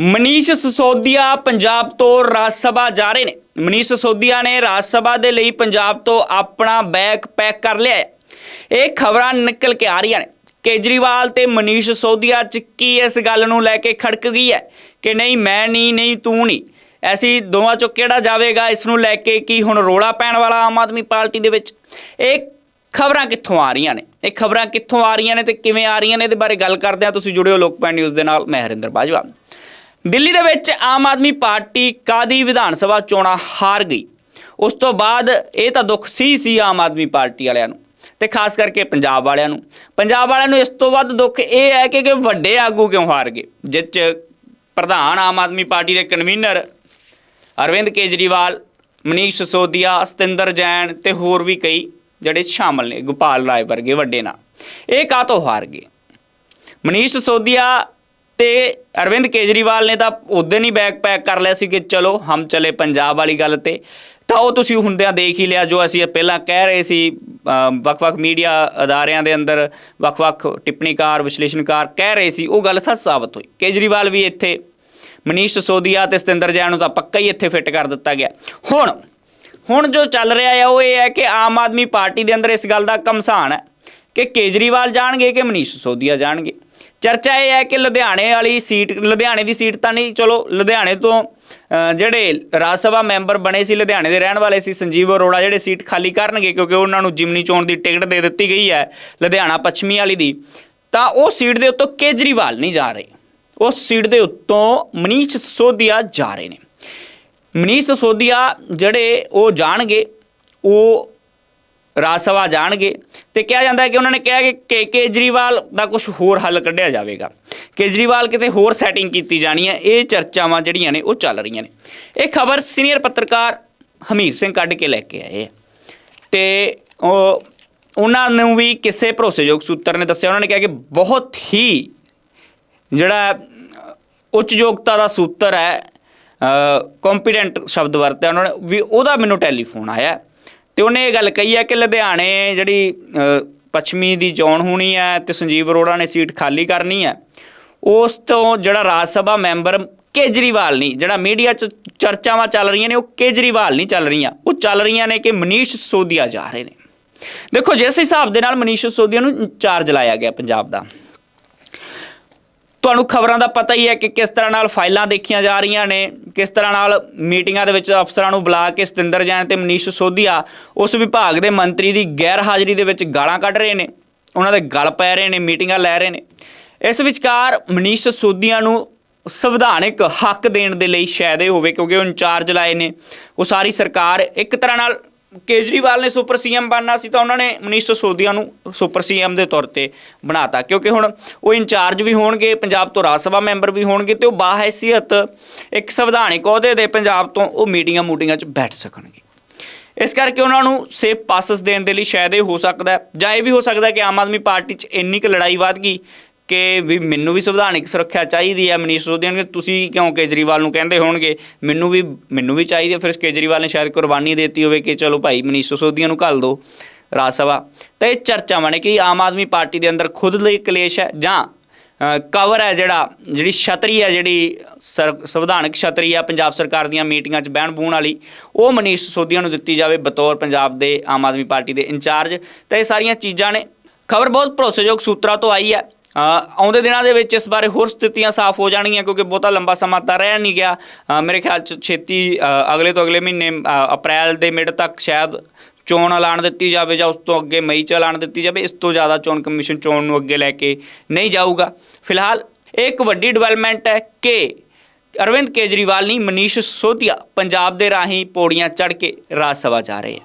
ਮਨੀਸ਼ ਸਸੋਦੀਆ ਪੰਜਾਬ ਤੋਂ ਰਾਜ ਸਭਾ ਜਾ ਰਹੇ ਨੇ। ਮਨੀਸ਼ ਸਸੋਦੀਆ ਨੇ ਰਾਜ ਸਭਾ ਦੇ ਲਈ ਪੰਜਾਬ ਤੋਂ ਆਪਣਾ ਬੈਗ ਪੈਕ ਕਰ ਲਿਆ ਹੈ। ਇਹ ਖਬਰਾਂ ਨਿਕਲ ਕੇ ਆ ਰਹੀਆਂ ਨੇ। ਕੇਜਰੀਵਾਲ ਤੇ ਮਨੀਸ਼ ਸਿਸੋਦੀਆ ਚ ਕੀ ਇਸ ਗੱਲ ਨੂੰ ਲੈ ਕੇ ਖੜਕ ਗਈ ਹੈ ਕਿ ਨਹੀਂ, ਮੈਂ ਨਹੀਂ ਨਹੀਂ, ਤੂੰ ਨਹੀਂ। ਐਸੀ ਦੋਵਾਂ ਚੋਂ ਕਿਹੜਾ ਜਾਵੇਗਾ? ਇਸ ਨੂੰ ਲੈ ਕੇ ਕੀ ਹੁਣ ਰੋਲਾ ਪੈਣ ਵਾਲਾ ਆਮ ਆਦਮੀ ਪਾਰਟੀ ਦੇ ਵਿੱਚ? ਇਹ ਖਬਰਾਂ ਕਿੱਥੋਂ ਆ ਰਹੀਆਂ ਨੇ? ਇਹ ਖਬਰਾਂ ਕਿੱਥੋਂ ਆ ਰਹੀਆਂ ਨੇ ਤੇ ਕਿਵੇਂ ਆ ਰਹੀਆਂ ਨੇ? ਇਹਦੇ ਬਾਰੇ ਗੱਲ ਕਰਦੇ ਹਾਂ। ਤੁਸੀਂ ਜੁੜਿਓ ਲੋਕਪਾਲ ਨਿਊਜ਼ ਦੇ ਨਾਲ। ਮੈਂ ਹਰਿੰਦਰ ਬਾਜਵਾ। ਦਿੱਲੀ ਦੇ ਵਿੱਚ ਆਮ ਆਦਮੀ ਪਾਰਟੀ ਕਾਦੀ ਵਿਧਾਨ ਸਭਾ ਚੋਣਾਂ ਹਾਰ ਗਈ। ਉਸ ਤੋਂ ਬਾਅਦ ਇਹ ਤਾਂ ਦੁੱਖ ਸੀ ਸੀ ਆਮ ਆਦਮੀ ਪਾਰਟੀ ਵਾਲਿਆਂ ਨੂੰ ਤੇ ਖਾਸ ਕਰਕੇ ਪੰਜਾਬ ਵਾਲਿਆਂ ਨੂੰ। ਪੰਜਾਬ ਵਾਲਿਆਂ ਨੂੰ ਇਸ ਤੋਂ ਵੱਧ ਦੁੱਖ ਇਹ ਹੈ ਕਿ ਕਿ ਵੱਡੇ ਆਗੂ ਕਿਉਂ ਹਾਰ ਗਏ? ਜਿਸ 'ਚ ਪ੍ਰਧਾਨ ਆਮ ਆਦਮੀ ਪਾਰਟੀ ਦੇ ਕਨਵੀਨਰ ਅਰਵਿੰਦ ਕੇਜਰੀਵਾਲ, ਮਨੀਸ਼ ਸਿਸੋਦੀਆ, ਸਤਿੰਦਰ ਜੈਨ ਤੇ ਹੋਰ ਵੀ ਕਈ ਜਿਹੜੇ ਸ਼ਾਮਲ ਨੇ, ਗੋਪਾਲ ਰਾਏ ਵਰਗੇ ਵੱਡੇ ਨਾਂ। ਇਹ ਕਾਹਤੋਂ ਹਾਰ ਗਏ? ਮਨੀਸ਼ ਸਿਸੋਦੀਆ ਤੇ ਅਰਵਿੰਦ ਕੇਜਰੀਵਾਲ ਨੇ ਤਾਂ ਉਦੋਂ ਹੀ ਬੈਗ ਪੈਕ ਕਰ ਲਿਆ ਸੀ ਕਿ ਚਲੋ ਹਮ ਚਲੇ ਪੰਜਾਬ ਵਾਲੀ ਗੱਲ ਤੇ। ਤਾਂ ਉਹ ਤੁਸੀਂ ਹੁੰਦਿਆਂ ਦੇਖ ਹੀ ਲਿਆ ਜੋ ਅਸੀਂ ਪਹਿਲਾਂ ਕਹਿ ਰਹੇ ਸੀ ਵੱਖ-ਵੱਖ ਮੀਡੀਆ ਅਦਾਰਿਆਂ ਦੇ ਅੰਦਰ ਵੱਖ-ਵੱਖ ਟਿੱਪਣੀਕਾਰ, ਵਿਸ਼ਲੇਸ਼ਣਕਾਰ ਕਹਿ ਰਹੇ ਸੀ, ਉਹ ਗੱਲ ਸੱਚ ਸਾਬਤ ਹੋਈ। ਕੇਜਰੀਵਾਲ ਵੀ ਇੱਥੇ, ਮਨੀਸ਼ ਸਿਸੋਦੀਆ ਤੇ ਸਤਿੰਦਰ ਜੈਨ ਨੂੰ ਤਾਂ ਪੱਕਾ ਹੀ ਇੱਥੇ ਫਿੱਟ ਕਰ ਦਿੱਤਾ ਗਿਆ। ਹੁਣ ਹੁਣ ਜੋ ਚੱਲ ਰਿਹਾ ਹੈ ਉਹ ਇਹ ਹੈ ਕਿ ਆਮ ਆਦਮੀ ਪਾਰਟੀ ਦੇ ਅੰਦਰ ਇਸ ਗੱਲ ਦਾ ਕਮਸਾਨ ਹੈ ਕਿ ਕੇਜਰੀਵਾਲ ਜਾਣਗੇ ਕਿ ਮਨੀਸ਼ ਸਿਸੋਦੀਆ ਜਾਣਗੇ। ਚਰਚਾ ਇਹ ਹੈ ਕਿ ਲੁਧਿਆਣੇ ਵਾਲੀ ਸੀਟ, ਲੁਧਿਆਣੇ ਦੀ ਸੀਟ ਤਾਂ ਨਹੀਂ, ਚਲੋ ਲੁਧਿਆਣੇ ਤੋਂ ਜਿਹੜੇ ਰਾਜ ਸਭਾ ਮੈਂਬਰ ਬਣੇ ਸੀ, ਲੁਧਿਆਣੇ ਦੇ ਰਹਿਣ ਵਾਲੇ ਸੀ ਸੰਜੀਵ ਅਰੋੜਾ, ਜਿਹੜੇ ਸੀਟ ਖਾਲੀ ਕਰਨਗੇ ਕਿਉਂਕਿ ਉਹਨਾਂ ਨੂੰ ਜਿਮਨੀ ਚੋਣ ਦੀ ਟਿਕਟ ਦੇ ਦਿੱਤੀ ਗਈ ਹੈ ਲੁਧਿਆਣਾ ਪੱਛਮੀ ਵਾਲੀ ਦੀ, ਤਾਂ ਉਹ ਸੀਟ ਦੇ ਉੱਤੋਂ ਕੇਜਰੀਵਾਲ ਨਹੀਂ ਜਾ ਰਹੇ। ਉਸ ਸੀਟ ਦੇ ਉੱਤੋਂ ਮਨੀਸ਼ ਸਿਸੋਦੀਆ ਜਾ ਰਹੇ ਨੇ। ਮਨੀਸ਼ ਸਿਸੋਦੀਆ ਜਿਹੜੇ ਉਹ ਜਾਣਗੇ, ਉਹ ਰਾਜ ਸਭਾ ਜਾਣਗੇ ਤੇ ਕਿਹਾ ਜਾਂਦਾ ਹੈ ਕਿ ਉਹਨਾਂ ਨੇ ਕਿਹਾ ਕਿ ਕੇਜਰੀਵਾਲ ਦਾ ਕੁਝ ਹੋਰ ਹੱਲ ਕੱਢਿਆ ਜਾਵੇਗਾ। ਕੇਜਰੀਵਾਲ ਕਿਤੇ ਹੋਰ ਸੈਟਿੰਗ ਕੀਤੀ ਜਾਣੀ ਹੈ ਇਹ ਚਰਚਾਵਾਂ ਜਿਹੜੀਆਂ ਨੇ ਉਹ ਚੱਲ ਰਹੀਆਂ ਨੇ। ਇਹ ਖਬਰ ਸੀਨੀਅਰ ਪੱਤਰਕਾਰ ਹਮੀਰ ਸਿੰਘ ਕੱਢ ਕੇ ਲੈ ਕੇ ਆਏ ਹੈ। ਤੇ ਉਹ ਉਹਨਾਂ ਨੂੰ ਵੀ ਕਿਸੇ ਭਰੋਸੇਯੋਗ ਸੂਤਰ ਨੇ ਦੱਸਿਆ ਉਹਨਾਂ ਨੇ ਕਿਹਾ ਕਿ ਬਹੁਤ ਹੀ ਜਿਹੜਾ ਅ, ਉੱਚ ਯੋਗਤਾ ਦਾ ਸੂਤਰ ਹੈ ਕੰਪੀਟੈਂਟ ਸ਼ਬਦ ਵਰਤਿਆ ਉਹਨਾਂ ਨੇ ਵੀ ਉਹਦਾ ਮੈਨੂੰ ਟੈਲੀਫੋਨ ਆਇਆ। ਤੇ ਉਹਨੇ ਇਹ ਗੱਲ ਕਹੀ ਹੈ ਕਿ ਲੁਧਿਆਣੇ ਜਿਹੜੀ ਪੱਛਮੀ ਦੀ ਚੋਣ ਹੋਣੀ ਹੈ ਤੇ ਸੰਜੀਵ ਅਰੋੜਾ ਨੇ ਸੀਟ ਖਾਲੀ ਕਰਨੀ ਹੈ ਉਸ ਤੋਂ ਜਿਹੜਾ ਰਾਜ ਸਭਾ ਮੈਂਬਰ ਕੇਜਰੀਵਾਲ ਨਹੀਂ, ਜਿਹੜਾ ਮੀਡੀਆ 'ਚ ਚਰਚਾਵਾਂ ਚੱਲ ਰਹੀਆਂ ਨੇ, ਉਹ ਕੇਜਰੀਵਾਲ ਨਹੀਂ ਚੱਲ ਰਹੀਆਂ। ਉਹ ਚੱਲ ਰਹੀਆਂ ਨੇ ਕਿ ਮਨੀਸ਼ ਸਿਸੋਦੀਆ ਜਾ ਰਹੇ ਨੇ। ਦੇਖੋ, ਜਿਸ ਹਿਸਾਬ ਦੇ ਨਾਲ ਮਨੀਸ਼ ਸੋਦੀਆ ਨੂੰ ਚਾਰਜ ਲਾਇਆ ਗਿਆ ਪੰਜਾਬ ਦਾ। ਤੁਹਾਨੂੰ ਖਬਰਾਂ ਦਾ ਪਤਾ ਹੀ ਹੈ ਕਿ ਕਿਸ ਤਰ੍ਹਾਂ ਨਾਲ ਫਾਈਲਾਂ ਦੇਖੀਆਂ ਜਾ ਰਹੀਆਂ ਨੇ, ਕਿਸ ਤਰ੍ਹਾਂ ਨਾਲ ਮੀਟਿੰਗਾਂ ਦੇ ਵਿੱਚ ਅਫਸਰਾਂ ਨੂੰ ਬੁਲਾ ਕੇ ਸਤਿੰਦਰ ਜੈਨ ਤੇ ਮਨੀਸ਼ ਸੋਧੀਆ ਉਸ ਵਿਭਾਗ ਦੇ ਮੰਤਰੀ ਦੀ ਗੈਰ ਹਾਜ਼ਰੀ ਦੇ ਵਿੱਚ ਗਾਲਾਂ ਕੱਢ ਰਹੇ ਨੇ, ਉਹਨਾਂ ਦੇ ਗਲ ਪੈ ਰਹੇ ਨੇ, ਮੀਟਿੰਗਾਂ ਲੈ ਰਹੇ ਨੇ। ਇਸ ਵਿਚਕਾਰ ਮਨੀਸ਼ ਸੋਧੀਆ ਨੂੰ ਸੰਵਿਧਾਨਿਕ ਹੱਕ ਦੇਣ ਦੇ ਲਈ ਸ਼ਾਇਦ ਇਹ ਹੋਵੇ ਕਿਉਂਕਿ ਉਹ ਇੰਚਾਰਜ ਲਾਏ ਨੇ। ਉਹ ਸਾਰੀ ਸਰਕਾਰ ਇੱਕ ਤਰ੍ਹਾਂ ਨਾਲ ਕੇਜਰੀਵਾਲ ਨੇ ਸੁਪਰ ਸੀਐਮ ਬਣਨਾ ਸੀ ਤਾਂ ਉਹਨਾਂ ਨੇ ਮਨੀਸ਼ ਸਿਸੋਦੀਆ ਨੂੰ ਸੁਪਰ ਸੀਐਮ ਦੇ ਤੌਰ ਤੇ ਬਣਾਤਾ। ਕਿਉਂਕਿ ਹੁਣ ਉਹ ਇੰਚਾਰਜ ਵੀ ਹੋਣਗੇ, ਪੰਜਾਬ ਤੋਂ ਰਾਜ ਸਭਾ ਮੈਂਬਰ ਵੀ ਹੋਣਗੇ ਤੇ ਉਹ ਬਾਹੈਸੀਅਤ ਇੱਕ ਸੰਵਿਧਾਨਿਕ ਅਹੁਦੇ ਦੇ ਪੰਜਾਬ ਤੋਂ ਉਹ ਮੀਟਿੰਗਾਂ ਮੂਟਿੰਗਾਂ 'ਚ ਬੈਠ ਸਕਣਗੇ। ਇਸ ਕਰਕੇ ਉਹਨਾਂ ਨੂੰ ਸੇਫ ਪਾਸਸ ਦੇਣ ਦੇ ਲਈ ਸ਼ਾਇਦ ਇਹ ਹੋ ਸਕਦਾ ਜਾਂ ਇਹ ਵੀ ਹੋ ਸਕਦਾ ਕਿ ਆਮ ਆਦਮੀ ਪਾਰਟੀ 'ਚ ਇੰਨੀ ਕੁ ਲੜਾਈ ਵੱਧ ਗਈ ਕਿ ਵੀ ਮੈਨੂੰ ਵੀ ਸੰਵਿਧਾਨਿਕ ਸੁਰੱਖਿਆ ਚਾਹੀਦੀ ਹੈ ਮਨੀਸ਼ ਸਿਸੋਦੀਆ ਨੂੰ ਤੁਸੀਂ ਕਿਉਂ ਕੇਜਰੀਵਾਲ ਨੂੰ ਕਹਿੰਦੇ ਹੋਣਗੇ? ਮੈਨੂੰ ਵੀ ਮੈਨੂੰ ਵੀ ਚਾਹੀਦੀ ਹੈ। ਫਿਰ ਕੇਜਰੀਵਾਲ ਨੇ ਸ਼ਾਇਦ ਕੁਰਬਾਨੀ ਦਿੱਤੀ ਹੋਵੇ ਕਿ ਚਲੋ ਭਾਈ ਮਨੀਸ਼ ਸਿਸੋਦੀਆ ਨੂੰ ਘੱਲ ਦਿਓ ਰਾਜ ਸਭਾ। ਤਾਂ ਇਹ ਚਰਚਾਵਾਂ ਨੇ ਕਿ ਆਮ ਆਦਮੀ ਪਾਰਟੀ ਦੇ ਅੰਦਰ ਖੁਦ ਲਈ ਕਲੇਸ਼ ਹੈ ਜਾਂ ਕਵਰ ਹੈ ਜਿਹੜਾ, ਜਿਹੜੀ ਛਤਰੀ ਹੈ, ਜਿਹੜੀ ਸਰ- ਸੰਵਿਧਾਨਕ ਛਤਰੀ ਆ ਪੰਜਾਬ ਸਰਕਾਰ ਦੀਆਂ ਮੀਟਿੰਗਾਂ 'ਚ ਬਹਿਣ ਬੂਣ ਵਾਲੀ, ਉਹ ਮਨੀਸ਼ ਸਿਸੋਦੀਆ ਨੂੰ ਦਿੱਤੀ ਜਾਵੇ ਬਤੌਰ ਪੰਜਾਬ ਦੇ ਆਮ ਆਦਮੀ ਪਾਰਟੀ ਦੇ ਇੰਚਾਰਜ। ਤਾਂ ਇਹ ਸਾਰੀਆਂ ਚੀਜ਼ਾਂ ਨੇ। ਖਬਰ ਬਹੁਤ ਭਰੋਸੇਯੋਗ ਸੂਤਰਾਂ ਤੋਂ ਆਈ ਹੈ। ਆਉਂਦੇ ਦਿਨਾਂ ਦੇ ਵਿੱਚ ਇਸ ਬਾਰੇ ਹੋਰ ਸਥਿਤੀਆਂ ਸਾਫ਼ ਹੋ ਜਾਣਗੀਆਂ ਕਿਉਂਕਿ ਬਹੁਤਾ ਲੰਬਾ ਸਮਾਂ ਤਾਂ ਰਹਿ ਨਹੀਂ ਗਿਆ। ਮੇਰੇ ਖਿਆਲ 'ਚ ਛੇਤੀ ਅਗਲੇ ਤੋਂ ਅਗਲੇ ਮਹੀਨੇ ਅਪ੍ਰੈਲ ਦੇ ਮਿਡ ਤੱਕ ਸ਼ਾਇਦ ਚੋਣ ਐਲਾਨ ਦਿੱਤੀ ਜਾਵੇ ਜਾਂ ਉਸ ਤੋਂ ਅੱਗੇ ਮਈ 'ਚ ਐਲਾਨ ਦਿੱਤੀ ਜਾਵੇ, ਇਸ ਤੋਂ ਜ਼ਿਆਦਾ ਚੋਣ ਕਮਿਸ਼ਨ ਚੋਣ ਨੂੰ ਅੱਗੇ ਲੈ ਕੇ ਨਹੀਂ ਜਾਊਗਾ। ਫਿਲਹਾਲ ਇਹ ਇੱਕ ਵੱਡੀ ਡਿਵੈਲਪਮੈਂਟ ਹੈ ਕਿ ਅਰਵਿੰਦ ਕੇਜਰੀਵਾਲ ਨਹੀਂ, ਮਨੀਸ਼ ਸਿਸੋਦੀਆ ਪੰਜਾਬ ਦੇ ਰਾਹੀਂ ਪੌੜੀਆਂ ਚੜ੍ਹ ਕੇ ਰਾਜ ਸਭਾ ਜਾ ਰਹੇ ਹੈ